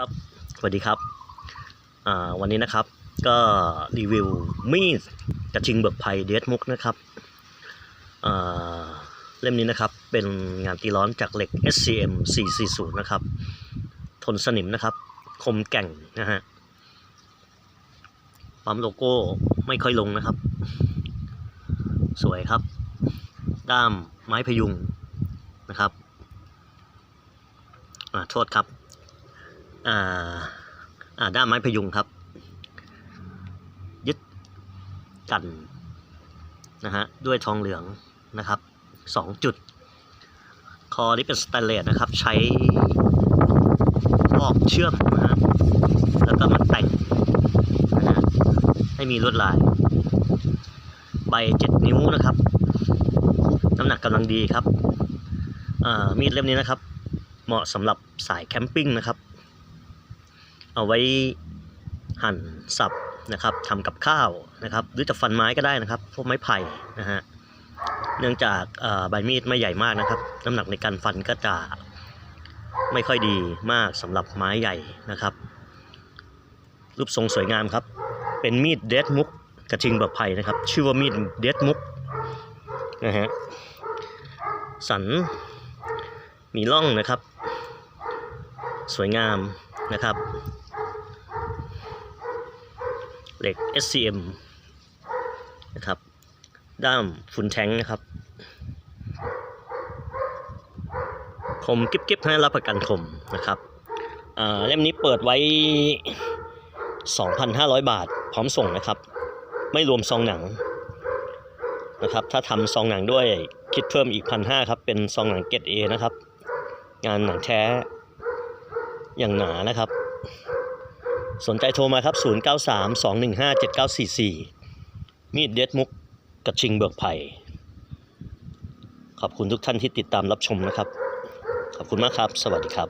ครับ สวัสดีครับ วันนี้นะครับก็รีวิวมีดกระชิงเบิกไผ่เดสมุกนะครับ เล่มนี้นะครับเป็นงานตีร้อนจากเหล็ก SCM 440 นะครับ ทนสนิมนะครับ คมแก่งนะฮะ ปั๊มโลโก้ไม่ค่อยลงนะครับ สวยครับ ด้ามไม้พยุงนะครับอ่าโทษครับ ด้ามไม้พยุงครับ ยึดกันนะฮะด้วยทองเหลืองนะครับสองจุด คอนี้เป็นสแตนเลสนะครับ ใช้ลอกเชื่อมนะฮะแล้วก็มาแต่งนะฮะให้มีลวดลาย ใบเจ็ดนิ้วนะครับน้ำหนักกำลังดีครับมีดเล่มนี้นะครับ เหมาะสำหรับสายแคมปิ้งนะครับ เอาไว้หั่นสับนะครับทำกับข้าวนะครับ หรือจะฟันไม้ก็ได้นะครับ พวกไม้ไผ่นะฮะเนื่องจากใบมีดไม่ใหญ่มากนะครับ น้ำหนักในการฟันก็จะไม่ค่อยดีมากสำหรับไม้ใหญ่นะครับ รูปทรงสวยงามครับ เป็นมีดเดดมุกกระทิงแบบไผ่นะครับ ชื่อว่ามีดเดดมุกนะฮะสันมีร่องนะครับ สวยงาม นะครับ เหล็ก SCM นะครับ ด้ามฟุนแทงนะครับ คมกิ๊บๆให้รับประกันคมนะครับอ่าเล่มนี้เปิดไว้ 2,500 บาท พร้อมส่งนะครับ ไม่รวมซองหนังนะครับ ถ้าทำซองหนังด้วยคิดเพิ่มอีก1,500ครับ เป็นซองหนังเกรด A นะครับ งานหนังแท้ อย่างหนานะครับ สนใจโทรมาครับ 0932157944 มีดเด็ดมุกกระชิงเบิกไผ่ขอบคุณทุกท่านที่ติดตามรับชมนะครับ ขอบคุณมากครับ สวัสดีครับ